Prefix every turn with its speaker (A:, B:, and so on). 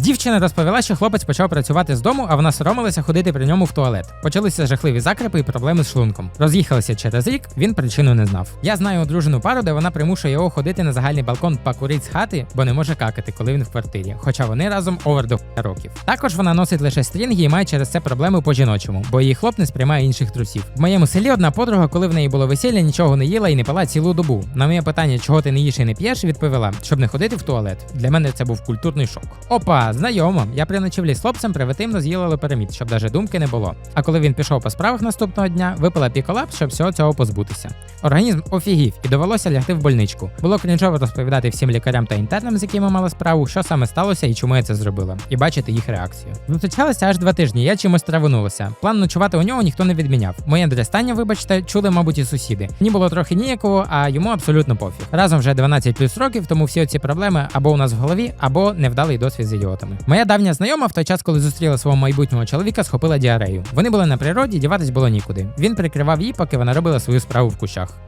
A: Дівчина розповіла, що хлопець почав працювати з дому, а вона соромилася ходити при ньому в туалет. Почалися жахливі закрипи і проблеми з шлунком. Роз'їхалися через рік, він причину не знав. Я знаю одружену пару, де вона примушує його ходити на загальний балкон покурити з хати, бо не може какати, коли він в квартирі. Хоча вони разом овер до років. Також вона носить лише стрінги і має через це проблеми по жіночому, бо її хлоп не сприймає інших трусів. В моєму селі одна подруга, коли в неї було весілля, нічого не їла і не пила цілу добу. На моє питання, чого ти не їш і не п'єш, відповіла, щоб не ходити в туалет. Для мене це був культурний шок. Опа, знайомо. Я при з хлопцем превентивно з'їла лоперамід, щоб навіть думки не було. А коли він пішов по справах наступного дня, випила піколапс, щоб всього цього позбутися. Організм офігів і довелося лягти в больничку. Було крінжово розповідати всім лікарям та інтернам, з якими мала справу, що саме сталося і чому я це зробила, і бачити їх реакцію. Зустрічалися аж два тижні. Я чимось траванулася. План ночувати у нього ніхто не відміняв. Моє дрестання, вибачте, чули, мабуть, і сусіди. Мені було трохи ніяково, а йому абсолютно пофіг. Разом вже 12 плюс років, тому всі ці проблеми або у нас в голові, або невдалий досвід з ідіотами. Моя давня знайома в той час, коли зустріла свого майбутнього чоловіка, схопила діарею. Вони були на природі, діватись було нікуди. Він прикривав її, поки вона робила свою справу в кущах.